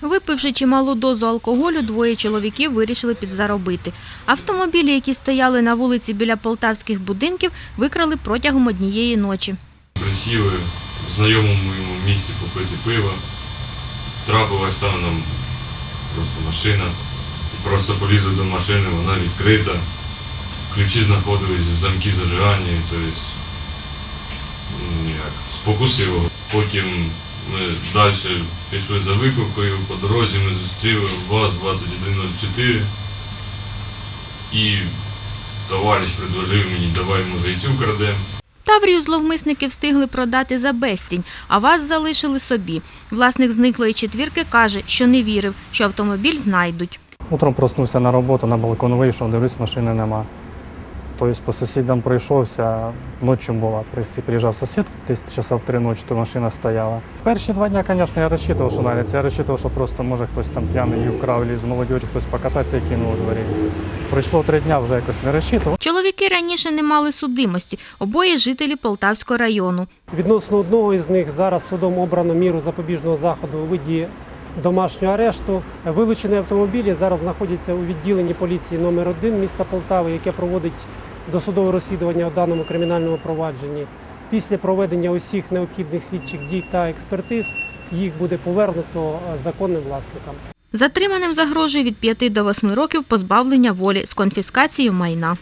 Випивши чималу дозу алкоголю, двоє чоловіків вирішили підзаробити. Автомобілі, які стояли на вулиці біля полтавських будинків, викрали протягом однієї ночі. Присіли в знайомому йому місці попити пиво. Трапилась там нам просто машина. Просто полізли до машини, вона відкрита. Ключі знаходились в замкі зажигання, тобто ну, як, спокусило. Потім ми далі пішли за викликою, по дорозі ми зустріли ВАЗ-2104 і товариш предложив мені, давай може і цю крадемо. Таврію зловмисники встигли продати за безцінь, а вас залишили собі. Власник зниклої четвірки каже, що не вірив, що автомобіль знайдуть. Утром проснувся на роботу, на балкон вийшов, дивлюсь, машини нема. Тобто по сусідам пройшовся, ночі була. Приїжджав сусід, десь часа в три ночі, то машина стояла. Перші два дні, звісно, я розчитував, що навіть я розчитував, що просто може хтось там п'яний її вкрав, або з молодіжі хтось покататися і кинув у дворі. Пройшло три дні, вже якось не розчитував. Чоловіки раніше не мали судимості, обоє жителі Полтавського району. Відносно одного із них зараз судом обрано міру запобіжного заходу у виді домашнього арешту. Вилучені автомобілі зараз знаходяться у відділенні поліції номер 1 міста Полтави, яке проводить досудове розслідування у даному кримінальному провадженні. Після проведення усіх необхідних слідчих дій та експертиз їх буде повернуто е, законним власникам. Затриманим загрожує від 5 до 8 років позбавлення волі з конфіскацією майна.